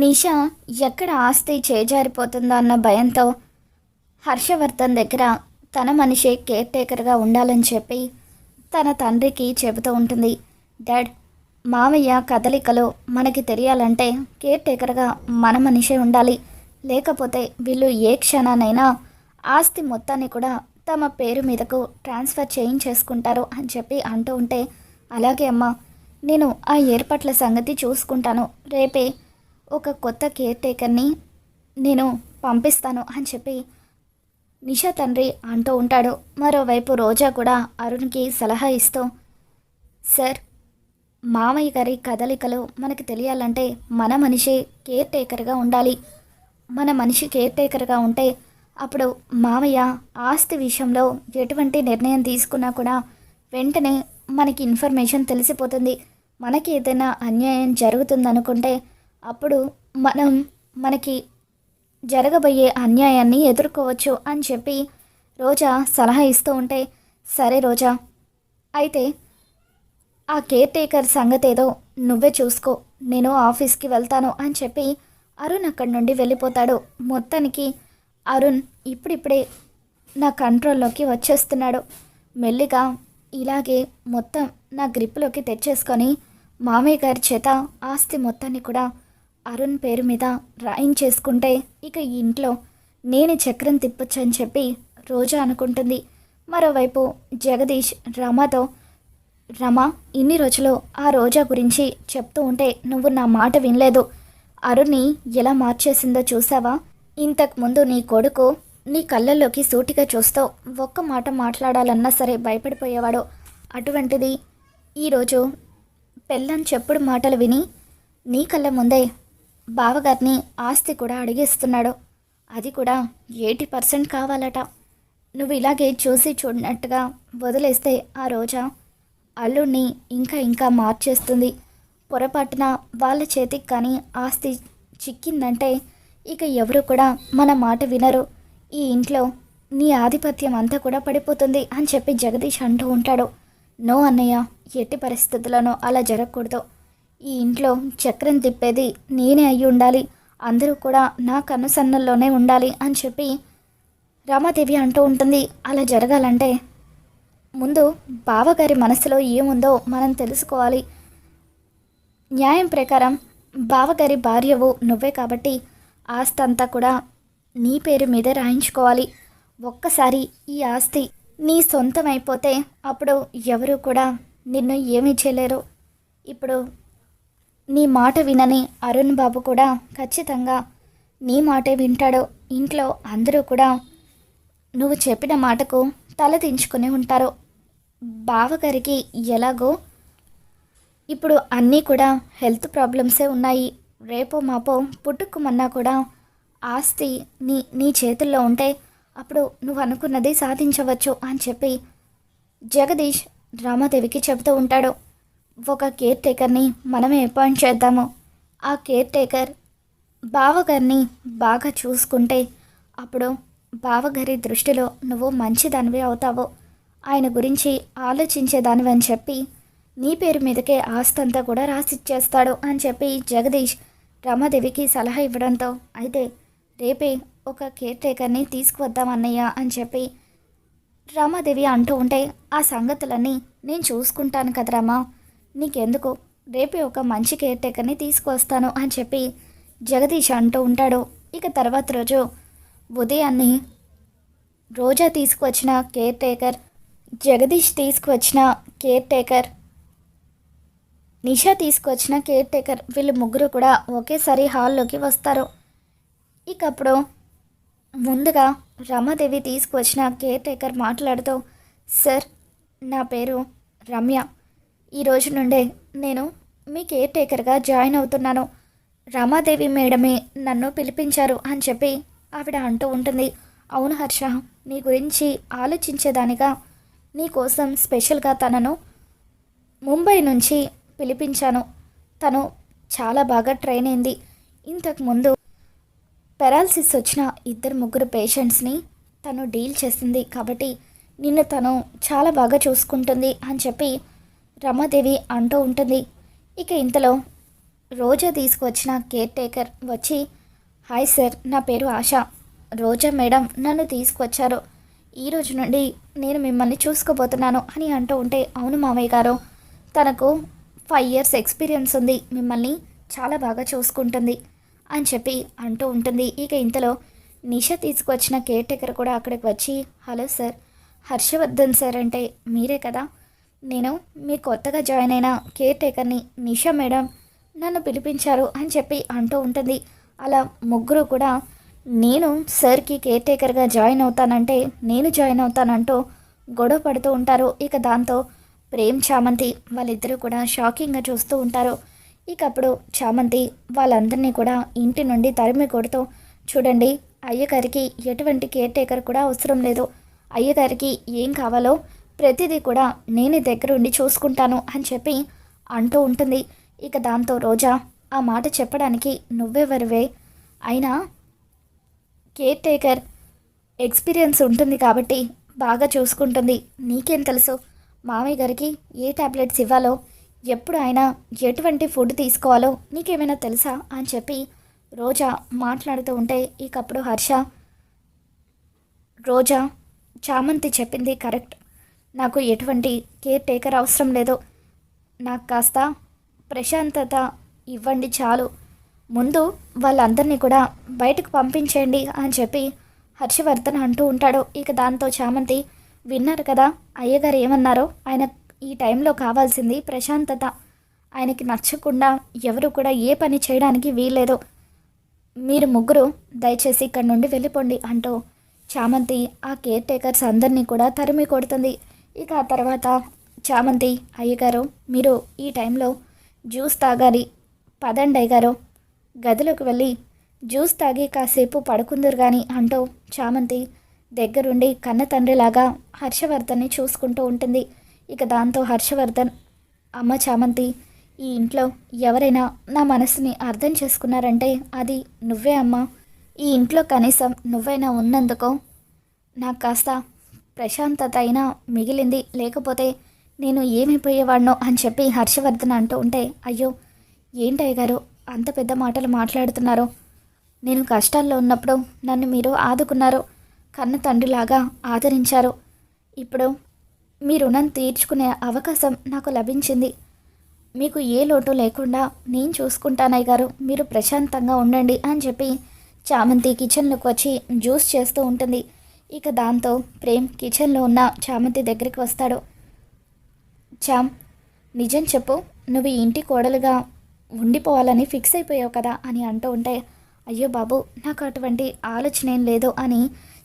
నిషా ఎక్కడ ఆస్తి చేజారిపోతుందో అన్న భయంతో హర్షవర్ధన్ దగ్గర తన మనిషి కేర్ టేకర్గా ఉండాలని చెప్పి తన తండ్రికి చెబుతూ ఉంటుంది. డాడ్ మావయ్య కదలికలు మనకి తెలియాలంటే కేర్ టేకర్గా మన మనిషే ఉండాలి. లేకపోతే వీళ్ళు ఏ క్షణానైనా ఆస్తి మొత్తాన్ని కూడా తమ పేరు మీదకు ట్రాన్స్ఫర్ చేయించేసుకుంటారు అని చెప్పి అంటూ ఉంటే అలాగే అమ్మా నేను ఆ ఏర్పాట్ల సంగతి చూసుకుంటాను. రేపే ఒక కొత్త కేర్ టేకర్ని నేను పంపిస్తాను అని చెప్పి నిషా తండ్రి అంటూ ఉంటాడు. మరోవైపు రోజా కూడా అరుణ్కి సలహా ఇస్తూ సార్ మామయ్య గారి కదలికలు మనకు తెలియాలంటే మన మనిషి కేర్ టేకర్గా ఉండాలి. మన మనిషి కేర్ టేకర్గా ఉంటే అప్పుడు మామయ్య ఆస్తి విషయంలో ఎటువంటి నిర్ణయం తీసుకున్నా కూడా వెంటనే మనకి ఇన్ఫర్మేషన్ తెలిసిపోతుంది. మనకి ఏదైనా అన్యాయం జరుగుతుందనుకుంటే అప్పుడు మనం మనకి జరగబోయే అన్యాయాన్ని ఎదుర్కోవచ్చు అని చెప్పి రోజా సలహా ఇస్తూ ఉంటే సరే రోజా అయితే ఆ కేర్ టేకర్ సంగతి ఏదో నువ్వే చూసుకో నేను ఆఫీస్కి వెళ్తాను అని చెప్పి అరుణ్ అక్కడి నుండి వెళ్ళిపోతాడు. మొత్తానికి అరుణ్ ఇప్పుడిప్పుడే నా కంట్రోల్లోకి వచ్చేస్తున్నాడు. మెల్లిగా ఇలాగే మొత్తం నా గ్రిప్లోకి తెచ్చేసుకొని మామయ్య గారి చేత ఆస్తి మొత్తాన్ని కూడా అరుణ్ పేరు మీద రాయించేసుకుంటే ఇక ఈ ఇంట్లో నేను చక్రం తిప్పొచ్చు అని చెప్పి రోజా అనుకుంటుంది. మరోవైపు జగదీష్ రమతో రమ ఇన్ని రోజులు ఆ రోజా గురించి చెప్తూ ఉంటే నువ్వు నా మాట వినలేదు. అరుణ్ని ఎలా మార్చేసిందో చూసావా? ఇంతకు ముందు నీ కొడుకు నీ కళ్ళల్లోకి సూటిగా చూస్తూ ఒక్క మాట మాట్లాడాలన్నా సరే భయపడిపోయేవాడు. అటువంటిది ఈరోజు పెళ్ళని చెప్పుడు మాటలు విని నీ కళ్ళ ముందే బావగారిని ఆస్తి కూడా అడిగిస్తున్నాడు. అది కూడా ఎయిటీ పర్సెంట్ కావాలట. నువ్వు ఇలాగే చూసి చూడనట్టుగా వదిలేస్తే ఆ రోజా? అల్లుణ్ణి ఇంకా ఇంకా మార్చేస్తుంది. పొరపాటున వాళ్ళ చేతికి కానీ ఆస్తి చిక్కిందంటే ఇక ఎవరు కూడా మన మాట వినరు. ఈ ఇంట్లో నీ ఆధిపత్యం అంతా కూడా పడిపోతుంది అని చెప్పి జగదీష్ అంటూ ఉంటాడు. నో అన్నయ్య ఎట్టి పరిస్థితుల్లోనూ అలా జరగకూడదు. ఈ ఇంట్లో చక్రం తిప్పేది నేనే అయి ఉండాలి. అందరూ కూడా నా కనుసన్నల్లోనే ఉండాలి అని చెప్పి రామాదేవి అంటూ ఉంటుంది. అలా జరగాలంటే ముందు బావగారి మనసులో ఏముందో మనం తెలుసుకోవాలి. న్యాయం ప్రకారం బావగారి భార్యవు నువ్వే కాబట్టి ఆస్తి అంతా కూడా నీ పేరు మీదే రాయించుకోవాలి. ఒక్కసారి ఈ ఆస్తి నీ సొంతం అయిపోతే అప్పుడు ఎవరు కూడా నిన్ను ఏమీ చేయలేరు. ఇప్పుడు నీ మాట వినని అరుణ్ బాబు కూడా ఖచ్చితంగా నీ మాటే వింటాడు ఇంట్లో అందరూ కూడా నువ్వు చెప్పిన మాటకు తల దించుకుని ఉంటారు. బావగారికి ఎలాగో ఇప్పుడు అన్నీ కూడా హెల్త్ ప్రాబ్లమ్సే ఉన్నాయి. రేపో మాపో పుట్టుకుమన్నా కూడా ఆస్తి నీ నీ చేతుల్లో ఉంటే అప్పుడు నువ్వు అనుకున్నది సాధించవచ్చు అని చెప్పి జగదీష్ రామాదేవికి చెబుతూ ఉంటాడు. ఒక కేర్ టేకర్ని మనమే అపాయింట్ చేద్దాము. ఆ కేర్ టేకర్ బావగారిని బాగా చూసుకుంటే అప్పుడు బావగారి దృష్టిలో నువ్వు మంచిదానివి అవుతావు. ఆయన గురించి ఆలోచించేదానివి అని చెప్పి నీ పేరు మీదకే ఆస్తి అంతా కూడా రాసిచ్చేస్తాడు అని చెప్పి జగదీష్ రమాదేవికి సలహా ఇవ్వడంతో అయితే రేపే ఒక కేర్ టేకర్ని తీసుకువద్దాం అన్నయ్య అని చెప్పి రామాదేవి అంటూ ఉంటే ఆ సంగతులన్నీ నేను చూసుకుంటాను కదరామా నీకెందుకు? రేపే ఒక మంచి కేర్ టేకర్ని తీసుకువస్తాను అని చెప్పి జగదీష్ అంటూ ఉంటాడు. ఇక తర్వాత రోజు ఉదయాన్నే రోజా తీసుకువచ్చిన కేర్ టేకర్ జగదీష్ తీసుకువచ్చిన కేర్ టేకర్ నిషా తీసుకొచ్చిన కేర్ టేకర్ వీళ్ళు ముగ్గురు కూడా ఒకేసారి హాల్లోకి వస్తారు. ఇక అప్పుడు ముందుగా రమాదేవి తీసుకువచ్చిన కేర్ టేకర్ మాట్లాడుతూ సార్ నా పేరు రమ్య. ఈ రోజు నుండే నేను మీ కేర్ టేకర్గా జాయిన్ అవుతున్నాను. రమాదేవి మేడమే నన్ను పిలిపించారు అని చెప్పి ఆవిడ అంటూ ఉంటుంది. అవును హర్ష నీ గురించి ఆలోచించేదానిగా నీకోసం స్పెషల్గా తనను ముంబై నుంచి పిలిపించాను. తను చాలా బాగా ట్రైన్ అయింది. ఇంతకుముందు పెరాలసిస్ వచ్చిన ఇద్దరు ముగ్గురు పేషెంట్స్ని తను డీల్ చేసింది కాబట్టి నిన్ను తను చాలా బాగా చూసుకుంటుంది అని చెప్పి రమాదేవి అంటూ ఉంటుంది. ఇక ఇంతలో రోజా తీసుకువచ్చిన కేర్ టేకర్ వచ్చి హాయ్ సార్ నా పేరు ఆశ. రోజా మేడం నన్ను తీసుకువచ్చారు. ఈ రోజు నుండి నేను మిమ్మల్ని చూసుకోబోతున్నాను అని అంటూ ఉంటే అవును మామయ్య గారు. తనకు ఫైవ్ ఇయర్స్ ఎక్స్పీరియన్స్ ఉంది. మిమ్మల్ని చాలా బాగా చూసుకుంటుంది అని చెప్పి అంటూ ఉంటుంది. ఇక ఇంతలో నిష తీసుకువచ్చిన కేర్ టేకర్ కూడా అక్కడికి వచ్చి హలో సార్ హర్షవర్ధన్ సార్ అంటే మీరే కదా? నేను మీ కొత్తగా జాయిన్ అయిన కేర్ టేకర్ని నిషా మేడం నన్ను పిలిపించారు అని చెప్పి అంటూ ఉంటుంది. అలా ముగ్గురు కూడా నేను సార్కి కేర్ టేకర్గా జాయిన్ అవుతానంటే నేను జాయిన్ అవుతానంటూ గొడవ పడుతూ ఉంటారు. ఇక దాంతో ప్రేమ్ చామంతి వాళ్ళిద్దరూ కూడా షాకింగ్గా చూస్తూ ఉంటారు. ఇక అప్పుడు చామంతి వాళ్ళందరినీ కూడా ఇంటి నుండి తరిమి కొడుతూ చూడండి అయ్యగారికి ఎటువంటి కేర్ టేకర్ కూడా అవసరం లేదు. అయ్యగారికి ఏం కావాలో ప్రతిదీ కూడా నేనే దగ్గరుండి చూసుకుంటాను అని చెప్పి అంటూ ఉంటుంది. ఇక దాంతో రోజా ఆ మాట చెప్పడానికి నువ్వెవరివే? అయినా కేర్ టేకర్ ఎక్స్పీరియన్స్ ఉంటుంది కాబట్టి బాగా చూసుకుంటుంది. నీకేం తెలుసు? మామయ్య గారికి ఏ టాబ్లెట్స్ ఇవ్వాలో? ఎప్పుడు ఆయన ఎటువంటి ఫుడ్ తీసుకోవాలో? నీకేమైనా తెలుసా? అని చెప్పి రోజా మాట్లాడుతూ ఉంటే ఇకప్పుడు హర్ష రోజా చామంతి చెప్పింది కరెక్ట్. నాకు ఎటువంటి కేర్ టేకర్ అవసరం లేదు. నాకు కాస్త ప్రశాంతత ఇవ్వండి చాలు. ముందు వాళ్ళందరినీ కూడా బయటకు పంపించేయండి అని చెప్పి హర్షవర్ధన్ అంటూ ఉంటాడు. ఇక దాంతో చామంతి విన్నారు కదా అయ్యగారు ఏమన్నారో? ఆయన ఈ టైంలో కావాల్సింది ప్రశాంతత. ఆయనకి నచ్చకుండా ఎవరు కూడా ఏ పని చేయడానికి వీల్లేదు. మీరు ముగ్గురు దయచేసి ఇక్కడి నుండి వెళ్ళిపోండి అంటూ చామంతి ఆ కేర్ టేకర్స్ అందరినీ కూడా తరిమి కొడుతుంది. ఇక ఆ తర్వాత చామంతి అయ్యగారు మీరు ఈ టైంలో జ్యూస్ తాగాలి. పదండి అయ్యగారు. గదిలోకి వెళ్ళి జ్యూస్ తాగి కాసేపు పడుకుందరు కానీ అంటూ చామంతి దగ్గరుండి కన్న తండ్రిలాగా హర్షవర్ధన్ని చూసుకుంటూ ఉంటుంది. ఇక దాంతో హర్షవర్ధన్ అమ్మ చామంతి ఈ ఇంట్లో ఎవరైనా నా మనసుని అర్థం చేసుకున్నారంటే అది నువ్వే అమ్మ. ఈ ఇంట్లో కనీసం నువ్వైనా ఉన్నందుకు నాకు కాస్త ప్రశాంతత అయినా మిగిలింది. లేకపోతే నేను ఏమైపోయేవాడినో అని చెప్పి హర్షవర్ధన్ అంటూ ఉంటే అయ్యో ఏంటయ్య గారు అంత పెద్ద మాటలు మాట్లాడుతున్నారు. నేను కష్టాల్లో ఉన్నప్పుడు నన్ను మీరు ఆదుకున్నారు. కన్న తండ్రిలాగా ఆదరించారు. ఇప్పుడు మీ రుణం తీర్చుకునే అవకాశం నాకు లభించింది. మీకు ఏ లోటు లేకుండా నేను చూసుకుంటానయ్య గారు మీరు ప్రశాంతంగా ఉండండి అని చెప్పి చామంతి కిచెన్లోకి వచ్చి జ్యూస్ చేస్తూ ఉంటుంది. ఇక దాంతో ప్రేమ్ కిచెన్లో ఉన్న చామంతి దగ్గరికి వస్తాడు. చామ్ నిజం చెప్పు నువ్వు ఇంటి కోడలుగా ఉండిపోవాలని ఫిక్స్ అయిపోయావు కదా అని అంటూ ఉంటే అయ్యో బాబు నాకు అటువంటి ఆలోచన ఏం లేదు అని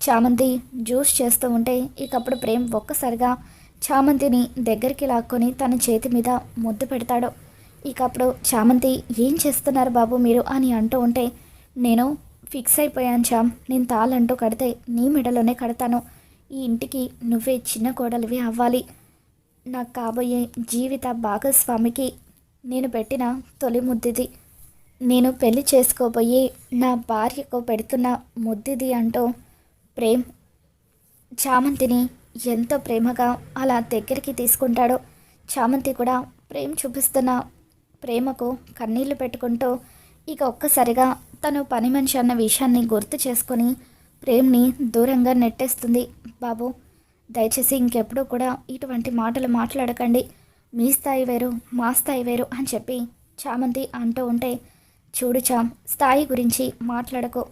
చామంతి జ్యూస్ చేస్తూ ఉంటే ఇకప్పుడు ప్రేమ్ ఒక్కసారిగా చామంతిని దగ్గరికి లాక్కొని తన చేతి మీద ముద్దు పెడతాడు. ఇకప్పుడు చామంతి ఏం చేస్తున్నారు బాబు మీరు? అని అంటూ ఉంటే నేను ఫిక్స్ అయిపోయాను చామ్ నేను తాళంటూ కడితే నీ మెడలోనే కడతాను. ఈ ఇంటికి నువ్వే చిన్న కోడలివి అవ్వాలి. నాకు కాబోయే జీవిత భాగస్వామికి నేను పెట్టిన తొలి ముద్దిది. నేను పెళ్ళి చేసుకోబోయే నా భార్యకు పెడుతున్న ముద్దిది అంటూ ప్రేమ్ చామంతిని ఎంతో ప్రేమగా అలా దగ్గరికి తీసుకుంటాడో. చామంతి కూడా ప్రేమ్ చూపిస్తున్న ప్రేమకు కన్నీళ్ళు పెట్టుకుంటూ ఇక ఒక్కసారిగా తను పని మనిషి అన్న విషయాన్ని గుర్తు చేసుకొని ప్రేమ్ని దూరంగా నెట్టేస్తుంది. బాబు దయచేసి ఇంకెప్పుడూ కూడా ఇటువంటి మాటలు మాట్లాడకండి. మీ స్థాయి వేరు మా స్థాయి వేరు అని చెప్పి చామంతి అంటూ ఉంటే చూడు చామ్ స్థాయి గురించి మాట్లాడకు.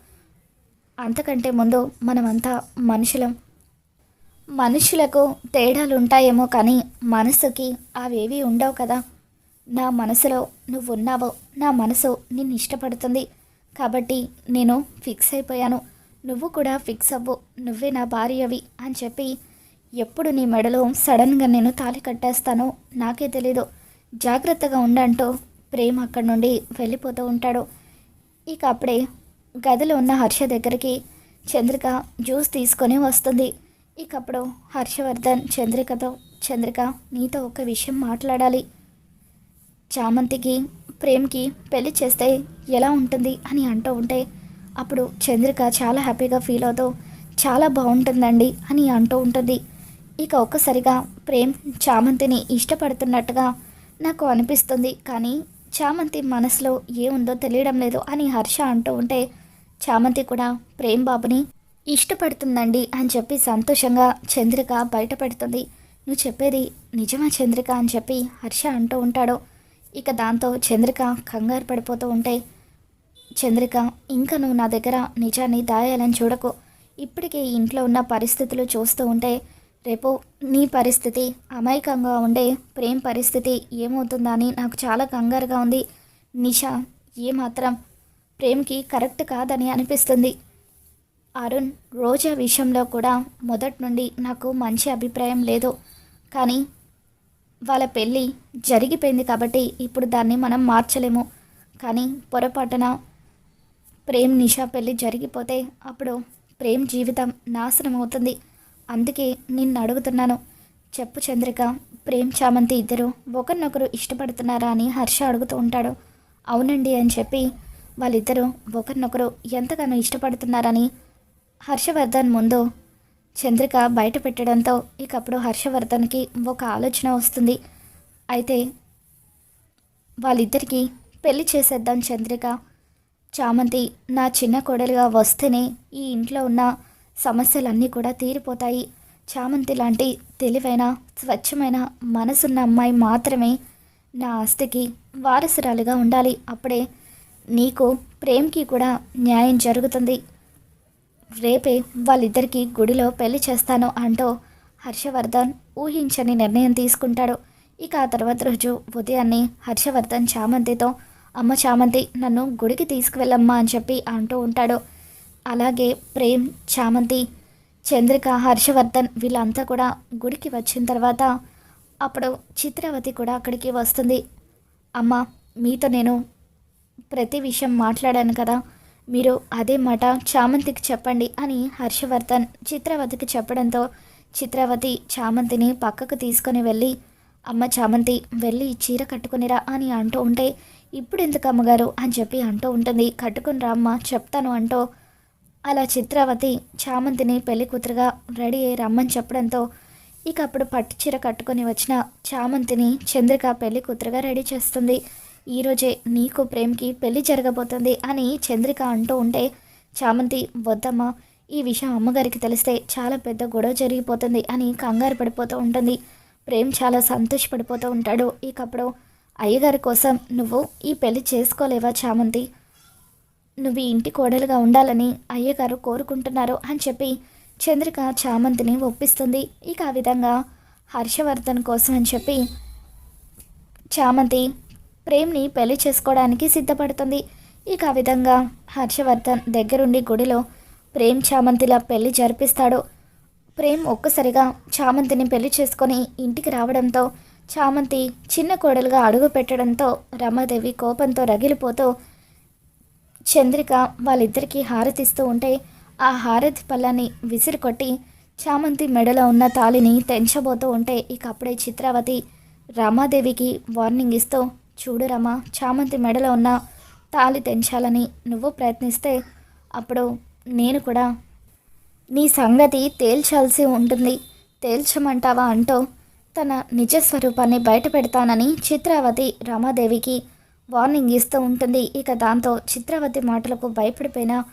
అంతకంటే ముందు మనమంతా మనుషులం. మనుషులకు తేడాలు ఉంటాయేమో కానీ మనసుకి అవేవి ఉండవు కదా. నా మనసులో నువ్వు ఉన్నావో నా మనసు నిన్ను ఇష్టపడుతుంది. కాబట్టి నేను ఫిక్స్ అయిపోయాను. నువ్వు కూడా ఫిక్స్ అవ్వు. నువ్వే నా భార్యవి అని చెప్పి ఎప్పుడు నీ మెడలో సడన్గా నేను తాళి కట్టేస్తానో నాకే తెలీదు. జాగ్రత్తగా ఉండంటూ ప్రేమ్ అక్కడి నుండి వెళ్ళిపోతూ ఉంటాడు. ఇక అప్పుడే గదిలో ఉన్న హర్ష దగ్గరికి చంద్రిక జ్యూస్ తీసుకొని వస్తుంది. ఇక అప్పుడు హర్షవర్ధన్ చంద్రికతో చంద్రిక నీతో ఒక విషయం మాట్లాడాలి. చామంతికి ప్రేమ్కి పెళ్ళి చేస్తే ఎలా ఉంటుంది అని అంటూ ఉంటే అప్పుడు చంద్రిక చాలా హ్యాపీగా ఫీల్ అవుతూ చాలా బాగుంటుందండి అని అంటూ ఉంటుంది. ఇక ఒక్కసారిగా ప్రేమ్ చామంతిని ఇష్టపడుతున్నట్టుగా నాకు అనిపిస్తుంది. కానీ చామంతి మనసులో ఏముందో తెలియడం లేదు అని హర్ష అంటూ ఉంటే చామంతి కూడా ప్రేమ్ బాబుని ఇష్టపడుతుందండి అని చెప్పి సంతోషంగా చంద్రిక బయటపెడుతుంది. నువ్వు చెప్పేది నిజమా చంద్రిక అని చెప్పి హర్ష అంటూ ఉంటాడు. ఇక దాంతో చంద్రిక కంగారు పడిపోతూ ఉంటే చంద్రిక ఇంకా నువ్వు నా దగ్గర నిజాన్ని దాయాలని చూడకు. ఇప్పటికే ఇంట్లో ఉన్న పరిస్థితులు చూస్తూ ఉంటే రేపు నీ పరిస్థితి అమాయకంగా ఉండే ప్రేమ్ పరిస్థితి ఏమవుతుందా అని నాకు చాలా కంగారుగా ఉంది. నిషా ఏమాత్రం ప్రేమ్కి కరెక్ట్ కాదని అనిపిస్తుంది. అరుణ్ రోజా విషయంలో కూడా మొదటి నుండి నాకు మంచి అభిప్రాయం లేదు. కానీ వాళ్ళ పెళ్ళి జరిగిపోయింది కాబట్టి ఇప్పుడు దాన్ని మనం మార్చలేము. కానీ పొరపాటున ప్రేమ్ నిషా పెళ్ళి జరిగిపోతే అప్పుడు ప్రేమ్ జీవితం నాశనం అవుతుంది. అందుకే నిన్ను అడుగుతున్నాను. చెప్పు చంద్రిక ప్రేమ్ చామంతి ఇద్దరు ఒకరినొకరు ఇష్టపడుతున్నారా అని హర్ష అడుగుతూ ఉంటాడు. అవునండి అని చెప్పి వాళ్ళిద్దరూ ఒకరినొకరు ఎంతగానో ఇష్టపడుతున్నారని హర్షవర్ధన్ ముందు చంద్రిక బయట పెట్టడంతో ఇకప్పుడు హర్షవర్ధన్కి ఒక ఆలోచన వస్తుంది. అయితే వాళ్ళిద్దరికీ పెళ్ళి చేసేద్దాం చంద్రిక. చామంతి నా చిన్న కోడలుగా వస్తేనే ఈ ఇంట్లో ఉన్న సమస్యలన్నీ కూడా తీరిపోతాయి. చామంతి లాంటి తెలివైన స్వచ్ఛమైన మనసున్న అమ్మాయి మాత్రమే నా ఆస్తికి వారసురాలుగా ఉండాలి. అప్పుడే నీకు ప్రేమ్కి కూడా న్యాయం జరుగుతుంది. రేపే వాళ్ళిద్దరికీ గుడిలో పెళ్ళి చేస్తాను అంటూ హర్షవర్ధన్ ఊహించని నిర్ణయం తీసుకుంటాడు. ఇక ఆ తర్వాత రోజు ఉదయాన్నే హర్షవర్ధన్ చామంతితో అమ్మ చామంతి నన్ను గుడికి తీసుకువెళ్ళమ్మా అని చెప్పి అంటూ ఉంటాడు. అలాగే ప్రేమ్ చామంతి చంద్రిక హర్షవర్ధన్ వీళ్ళంతా కూడా గుడికి వచ్చిన తర్వాత అప్పుడు చిత్రవతి కూడా అక్కడికి వస్తుంది. అమ్మ మీతో నేను ప్రతి విషయం మాట్లాడాను కదా మీరు అదే మాట చామంతికి చెప్పండి అని హర్షవర్ధన్ చిత్రావతికి చెప్పడంతో చిత్రావతి చామంతిని పక్కకు తీసుకొని వెళ్ళి అమ్మ చామంతి వెళ్ళి చీర కట్టుకునిరా అని అంటూ ఉంటే ఇప్పుడు ఎందుకు అమ్మగారు? అని చెప్పి అంటూ ఉంటుంది. కట్టుకుని రామ్మ చెప్తాను అంటూ అలా చిత్రావతి చామంతిని పెళ్ళి కూతురుగా రెడీ అయ్యి రమ్మని చెప్పడంతో ఇక అప్పుడు పట్టు చీర కట్టుకొని వచ్చిన చామంతిని చంద్రిక పెళ్ళి కూతురుగా రెడీ చేస్తుంది. ఈరోజే నీకు ప్రేమ్కి పెళ్ళి జరగబోతుంది అని చంద్రిక అంటూ ఉంటే చామంతి వద్దమ్మా ఈ విషయం అమ్మగారికి తెలిస్తే చాలా పెద్ద గొడవ జరిగిపోతుంది అని కంగారు పడిపోతూ ఉంటుంది. ప్రేమ్ చాలా సంతోషపడిపోతూ ఉంటాడు. ఇకప్పుడు అయ్యగారి కోసం నువ్వు ఈ పెళ్ళి చేసుకోలేవా చామంతి? నువ్వు ఇంటి కోడలుగా ఉండాలని అయ్యగారు కోరుకుంటున్నారు అని చెప్పి చంద్రిక చామంతిని ఒప్పిస్తుంది. ఇక ఆ విధంగా హర్షవర్ధన్ కోసం అని చెప్పి చామంతి ప్రేమ్ని పెళ్ళి చేసుకోవడానికి సిద్ధపడుతుంది. ఇక ఆ విధంగా హర్షవర్ధన్ దగ్గరుండి గుడిలో ప్రేమ్ చామంతిలా పెళ్ళి జరిపిస్తాడు. ప్రేమ్ ఒక్కసారిగా చామంతిని పెళ్ళి చేసుకొని ఇంటికి రావడంతో చామంతి చిన్న కోడలుగా అడుగు పెట్టడంతో రమాదేవి కోపంతో రగిలిపోతూ చంద్రిక వాళ్ళిద్దరికీ హారతిస్తూ ఉంటే ఆ హారతి పళ్ళని విసిరికొట్టి చామంతి మెడలో ఉన్న తాలిని తెంచబోతూ ఉంటే ఇక అప్పుడే చిత్రావతి రమాదేవికి వార్నింగ్ ఇస్తూ చూడు చామంతి మెడలో ఉన్న తాలి తెంచాలని నువ్వు ప్రయత్నిస్తే అప్పుడు నేను కూడా నీ సంగతి తేల్చాల్సి ఉంటుంది. తేల్చమంటావా అంటూ తన నిజ స్వరూపాన్ని బయట పెడతానని చిత్రావతి రమాదేవికి వార్నింగ్ ఇస్తూ ఉంటుంది. ఇక దాంతో చిత్రావతి మాటలకు భయపడిపోయిన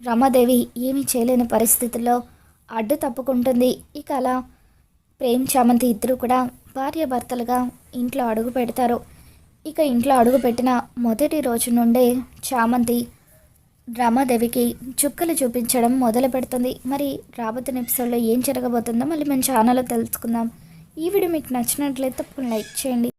రమాదేవి ఏమీ చేయలేని పరిస్థితుల్లో అడ్డు తప్పుకుంటుంది. ఇక అలా ప్రేమ్ చామంతి ఇద్దరు కూడా భార్యాభర్తలుగా ఇంట్లో అడుగు పెడతారు. ఇక ఇంట్లో అడుగుపెట్టిన మొదటి రోజు నుండే చామంతి రమాదేవికి చుక్కలు చూపించడం మొదలు పెడుతుంది. మరి రాబోతున్న ఎపిసోడ్లో ఏం జరగబోతుందో మళ్ళీ మన ఛానల్లో తెలుసుకుందాం. ఈ వీడియో మీకు నచ్చినట్లయితే తప్పకుండా లైక్ చేయండి.